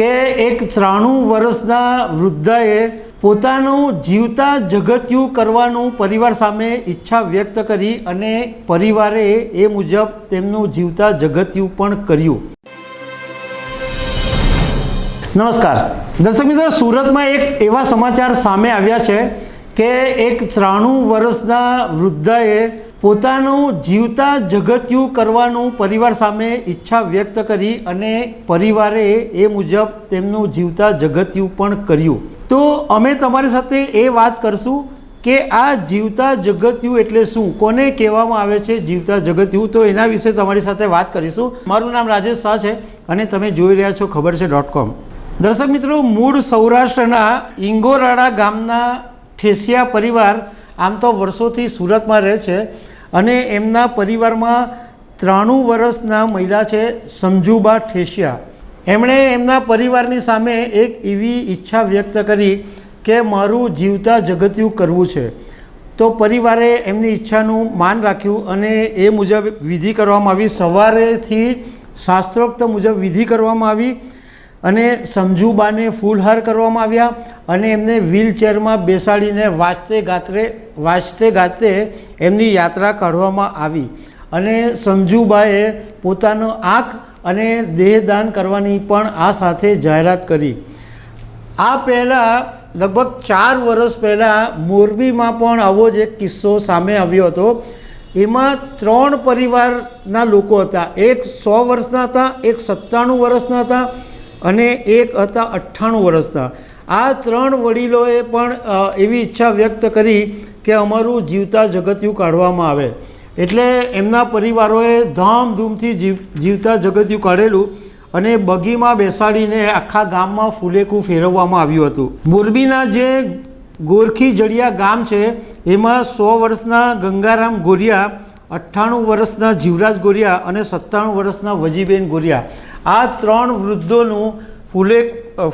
કે એક ત્રાણું વર્ષના વૃદ્ધાએ પોતાનું જીવતા જગત્યું કરવાનું પરિવાર સામે ઈચ્છા વ્યક્ત કરી અને પરિવારે એ મુજબ તેમનું જીવતા જગત્યું પણ કર્યું. નમસ્કાર. દર્શક મિત્રો, સુરતમાં એક એવા સમાચાર સામે આવ્યા છે કે એક ત્રાણું વર્ષના વૃદ્ધાએ પોતાનું જીવતા જગત્યું કરવાનું પરિવાર સામે ઈચ્છા વ્યક્ત કરી અને પરિવારે એ મુજબ તેમનું જીવતા જગત્યું પણ કર્યું. તો અમે તમારી સાથે એ વાત કરશું કે આ જીવતા જગત્યું એટલે શું? કોને કહેવામાં આવે છે જીવતા જગત્યું? તો એના વિશે તમારી સાથે વાત કરીશું. મારું નામ રાજેશ શાહ છે અને તમે જોઈ રહ્યા છો ખબર છે ડોટ કોમ. દર્શક મિત્રો, મૂળ સૌરાષ્ટ્રના ઇંગોરાડા ગામના ઠેસિયા પરિવાર આમ તો વર્ષોથી સુરતમાં રહે છે. અને એમના પરિવારમાં ત્રાણું વર્ષના મહિલા છે સમજુબા ઠેસિયા. એમણે એમના પરિવારની સામે એક એવી ઈચ્છા વ્યક્ત કરી કે મારું જીવતા જગત્યું કરવું છે. તો પરિવારે એમની ઈચ્છાનું માન રાખ્યું અને એ મુજબ વિધિ કરવામાં આવી. સવારેથી શાસ્ત્રોક્ત મુજબ વિધિ કરવામાં આવી અને સમજુબાને ફૂલહાર કરવામાં આવ્યા અને એમને વ્હીલચેરમાં બેસાડીને વાંચતે ગાત્રે વાંચતે ગાતે એમની યાત્રા કાઢવામાં આવી. અને સમજુબાએ પોતાનો આંખ અને દેહદાન કરવાની પણ આ સાથે જાહેરાત કરી. આ પહેલાં, લગભગ ચાર વર્ષ પહેલાં મોરબીમાં પણ આવો જ એક કિસ્સો સામે આવ્યો હતો. એમાં ત્રણ પરિવારના લોકો હતા. એક સો વર્ષના હતા, એક સત્તાણું વર્ષના હતા અને એક હતા અઠ્ઠાણું વર્ષના. આ ત્રણ વડીલોએ પણ એવી ઈચ્છા વ્યક્ત કરી કે અમારું જીવતા જગત્યું કાઢવામાં આવે. એટલે એમના પરિવારોએ ધામધૂમથી જીવ, જીવતા જગત્યું કાઢેલું અને બગીમાં બેસાડીને આખા ગામમાં ફૂલેકું ફેરવવામાં આવ્યું હતું. મોરબીના જે ગોરખી જડિયા ગામ છે, એમાં સો વર્ષના ગંગારામ ગોરિયા, અઠ્ઠાણું વર્ષના જીવરાજ ગોરિયા અને સત્તાણું વર્ષના વજીબેન ગોરિયા. આ ત્રણ વૃદ્ધોનું ફૂલે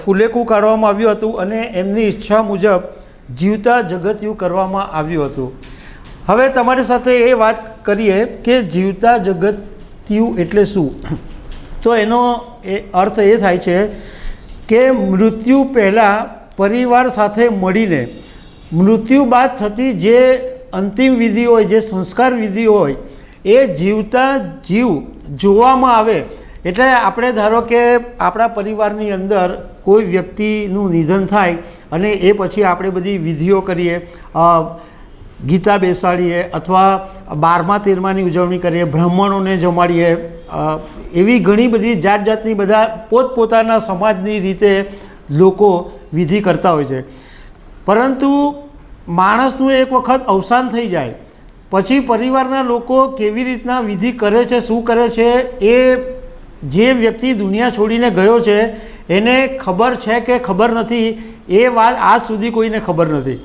ફૂલેકું કાઢવામાં આવ્યું હતું અને એમની ઈચ્છા મુજબ જીવતા જગત્યું કરવામાં આવ્યું હતું. હવે તમારી સાથે એ વાત કરીએ કે જીવતા જગત્યું એટલે શું? તો એનો એ અર્થ એ થાય છે કે મૃત્યુ પહેલાં પરિવાર સાથે મળીને, મૃત્યુ બાદ થતી જે અંતિમ વિધિ હોય, જે સંસ્કાર વિધિ હોય, એ જીવતા જીવ જોવામાં આવે એટલે આપણે ધારો કે આપણા પરિવારની અંદર કોઈ વ્યક્તિનું નિધન થાય અને એ પછી આપણે બધી વિધિઓ કરીએ ગીતા બેસાડીએ અથવા બારમા, તેરમાની ઉજવણી કરીએ, બ્રાહ્મણોને જમાડીએ એવી ઘણી બધી જાત જાતની બધા પોતપોતાના સમાજની રીતે લોકો વિધિ કરતા હોય છે. પરંતુ માણસનું એક વખત અવસાન થઈ જાય. પછી પરિવારના લોકો કેવી રીતના વિધિ કરે છે, શું કરે છે એ જે વ્યક્તિ દુનિયા છોડીને ગયો છે, એને ખબર છે કે ખબર નથી, એ વાત આજ સુધી કોઈને ખબર નથી.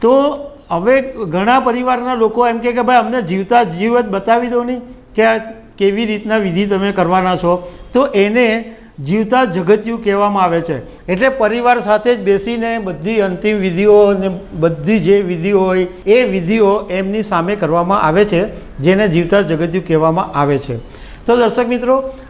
તો હવે ઘણા પરિવારના લોકો એમ કે ભાઈ, અમને જીવતા જીવ જ બતાવી દો નહીં કે કેવી રીતના વિધિ તમે કરવાના છો. તો એને જીવતા જગત્યું કહેવામાં આવે છે. એટલે પરિવાર સાથે જ બેસીને બધી અંતિમ વિધિઓ ને બધી જે વિધિઓ હોય, એ વિધિઓ એમની સામે કરવામાં આવે છે, જેને જીવતા જગત્યું કહેવામાં આવે છે. તો દર્શક મિત્રો